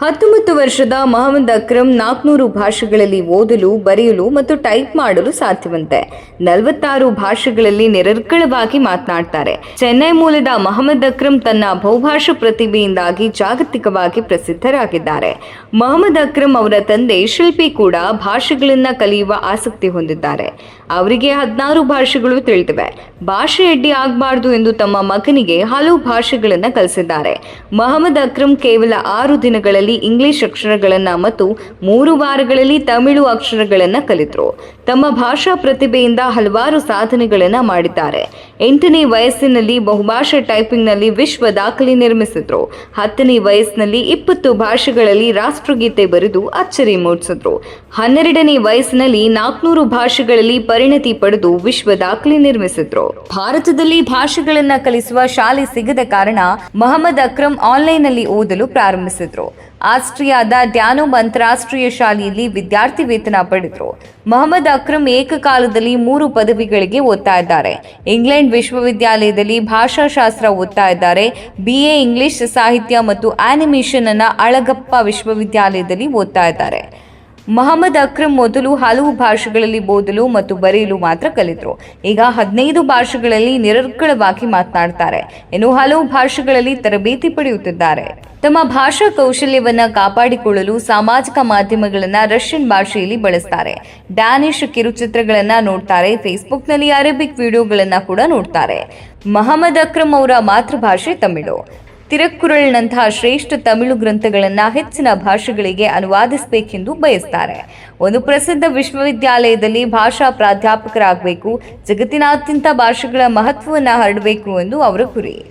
ಹತ್ತೊಂಬತ್ತು ವರ್ಷದ ಮಹಮ್ಮದ್ ಅಕ್ರಮ್ ನಾಲ್ಕುನೂರು ಭಾಷೆಗಳಲ್ಲಿ ಓದಲು, ಬರೆಯಲು ಮತ್ತು ಟೈಪ್ ಮಾಡಲು ಸಾಧ್ಯವಂತೆ. ನಲವತ್ತಾರು ಭಾಷೆಗಳಲ್ಲಿ ನಿರರ್ಗಳವಾಗಿ ಮಾತನಾಡ್ತಾರೆ. ಚೆನ್ನೈ ಮೂಲದ ಮಹಮ್ಮದ್ ಅಕ್ರಮ್ ತನ್ನ ಬಹುಭಾಷಾ ಪ್ರತಿಭೆಯಿಂದಾಗಿ ಜಾಗತಿಕವಾಗಿ ಪ್ರಸಿದ್ಧರಾಗಿದ್ದಾರೆ. ಮಹಮ್ಮದ್ ಅಕ್ರಮ್ ಅವರ ತಂದೆ ಶಿಲ್ಪಿ ಕೂಡ ಭಾಷೆಗಳನ್ನು ಕಲಿಯುವ ಆಸಕ್ತಿ ಹೊಂದಿದ್ದಾರೆ. ಅವರಿಗೆ ಹದಿನಾರು ಭಾಷೆಗಳು ತಿಳಿದಿವೆ. ಭಾಷೆ ಅಡ್ಡಿ ಆಗಬಾರ್ದು ಎಂದು ತಮ್ಮ ಮಗನಿಗೆ ಹಲವು ಭಾಷೆಗಳನ್ನು ಕಲಿಸಿದ್ದಾರೆ. ಮಹಮ್ಮದ್ ಅಕ್ರಮ್ ಕೇವಲ ಆರು ದಿನಗಳಲ್ಲಿ ಇಂಗ್ಲಿಷ್ ಅಕ್ಷರಗಳನ್ನು ಮತ್ತು ಮೂರು ವಾರಗಳಲ್ಲಿ ತಮಿಳು ಅಕ್ಷರಗಳನ್ನು ಕಲಿತರು. ತಮ್ಮ ಭಾಷಾ ಪ್ರತಿಭೆಯಿಂದ ಹಲವಾರು ಸಾಧನೆಗಳನ್ನು ಮಾಡಿದ್ದಾರೆ. ಎಂಟನೇ ವಯಸ್ಸಿನಲ್ಲಿ ಬಹುಭಾಷಾ ಟೈಪಿಂಗ್ನಲ್ಲಿ ವಿಶ್ವ ದಾಖಲೆ ನಿರ್ಮಿಸಿದ್ರು. ಹತ್ತನೇ ವಯಸ್ಸಿನಲ್ಲಿ ಇಪ್ಪತ್ತು ಭಾಷೆಗಳಲ್ಲಿ ರಾಷ್ಟ್ರಗೀತೆ ಬರೆದು ಅಚ್ಚರಿ ಮೂಡಿಸಿದ್ರು. ಹನ್ನೆರಡನೇ ವಯಸ್ಸಿನಲ್ಲಿ ನಾಲ್ಕುನೂರು ಭಾಷೆಗಳಲ್ಲಿ ಪರಿಣತಿ ಪಡೆದು ವಿಶ್ವ ದಾಖಲೆ ನಿರ್ಮಿಸಿದ್ರು. ಭಾರತದಲ್ಲಿ ಭಾಷೆಗಳನ್ನ ಕಲಿಸುವ ಶಾಲೆ ಸಿಗದ ಕಾರಣ ಮಹಮ್ಮದ್ ಅಕ್ರಮ್ ಆನ್ಲೈನ್ನಲ್ಲಿ ಓದಲು ಪ್ರಾರಂಭಿಸಿದ್ರು. ಆಸ್ಟ್ರಿಯಾದ ಡ್ಯಾನೋಬ್ ಅಂತಾರಾಷ್ಟ್ರೀಯ ಶಾಲೆಯಲ್ಲಿ ವಿದ್ಯಾರ್ಥಿ ವೇತನ ಪಡೆದ್ರು. ಮಹಮ್ಮದ್ ಅಕ್ರಮ್ ಏಕಕಾಲದಲ್ಲಿ ಮೂರು ಪದವಿಗಳಿಗೆ ಓದ್ತಾ ಇದ್ದಾರೆ. ಇಂಗ್ಲೆಂಡ್ ವಿಶ್ವವಿದ್ಯಾಲಯದಲ್ಲಿ ಭಾಷಾಶಾಸ್ತ್ರ ಓದ್ತಾ ಇದ್ದಾರೆ. ಬಿಎ ಇಂಗ್ಲಿಷ್ ಸಾಹಿತ್ಯ ಮತ್ತು ಆನಿಮೇಷನ್ ಅನ್ನ ಅಳಗಪ್ಪ ವಿಶ್ವವಿದ್ಯಾಲಯದಲ್ಲಿ ಓದ್ತಾ ಇದ್ದಾರೆ. ಮಹಮ್ಮದ್ ಅಕ್ರಮ್ ಮೊದಲು ಹಲವು ಭಾಷೆಗಳಲ್ಲಿ ಓದಲು ಮತ್ತು ಬರೆಯಲು ಮಾತ್ರ ಕಲಿತರು. ಈಗ ಹದಿನೈದು ಭಾಷೆಗಳಲ್ಲಿ ನಿರರ್ಗಳವಾಗಿ ಮಾತನಾಡ್ತಾರೆ. ಇನ್ನು ಹಲವು ಭಾಷೆಗಳಲ್ಲಿ ತರಬೇತಿ ಪಡೆಯುತ್ತಿದ್ದಾರೆ. ತಮ್ಮ ಭಾಷಾ ಕೌಶಲ್ಯವನ್ನು ಕಾಪಾಡಿಕೊಳ್ಳಲು ಸಾಮಾಜಿಕ ಮಾಧ್ಯಮಗಳನ್ನ ರಷ್ಯನ್ ಭಾಷೆಯಲ್ಲಿ ಬಳಸ್ತಾರೆ. ಡ್ಯಾನಿಶ್ ಕಿರುಚಿತ್ರಗಳನ್ನ ನೋಡ್ತಾರೆ. ಫೇಸ್ಬುಕ್ನಲ್ಲಿ ಅರೇಬಿಕ್ ವಿಡಿಯೋಗಳನ್ನ ಕೂಡ ನೋಡ್ತಾರೆ. ಮಹಮ್ಮದ್ ಅಕ್ರಮ್ ಅವರ ಮಾತೃಭಾಷೆ ತಮಿಳು. ತಿರಕ್ಕುರಳ್ನಂತಹ ಶ್ರೇಷ್ಠ ತಮಿಳು ಗ್ರಂಥಗಳನ್ನು ಹೆಚ್ಚಿನ ಭಾಷೆಗಳಿಗೆ ಅನುವಾದಿಸಬೇಕೆಂದು ಬಯಸ್ತಾರೆ. ಒಂದು ಪ್ರಸಿದ್ಧ ವಿಶ್ವವಿದ್ಯಾಲಯದಲ್ಲಿ ಭಾಷಾ ಪ್ರಾಧ್ಯಾಪಕರಾಗಬೇಕು, ಜಗತ್ತಿನಾದ್ಯಂತ ಭಾಷೆಗಳ ಮಹತ್ವವನ್ನು ಹರಡಬೇಕು ಎಂದು ಅವರ ಗುರಿ.